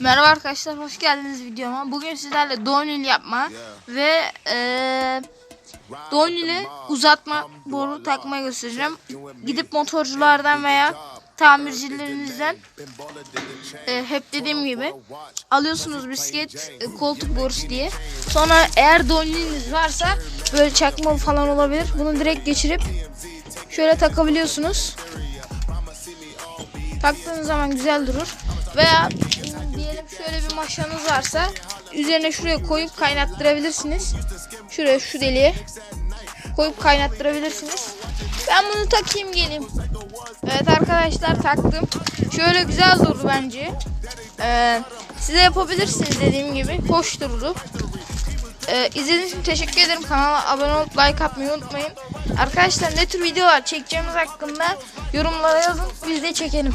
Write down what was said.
Merhaba arkadaşlar hoş geldiniz videoma. Bugün sizlerle donil yapma ve eee donile uzatma boru takmayı göstereceğim. Gidip motorculardan veya tamircilerinizden e, hep dediğim gibi alıyorsunuz bisiklet e, koltuk borusu diye. Sonra eğer doniliniz varsa böyle çakma falan olabilir. Bunu direkt geçirip şöyle takabiliyorsunuz. Taktığınız zaman güzel durur. Veya ım, diyelim şöyle bir maşanız varsa üzerine şuraya koyup kaynattırabilirsiniz. Şuraya şu deliğe koyup kaynattırabilirsiniz. Ben bunu takayım geleyim. Evet arkadaşlar taktım. Şöyle güzel durdu bence. Ee, size yapabilirsiniz dediğim gibi. Hoş durdu. Ee, izlediğiniz için teşekkür ederim. Kanala abone olup like atmayı unutmayın. Arkadaşlar ne tür videolar çekeceğimiz hakkında yorumlara yazın. Biz de çekelim.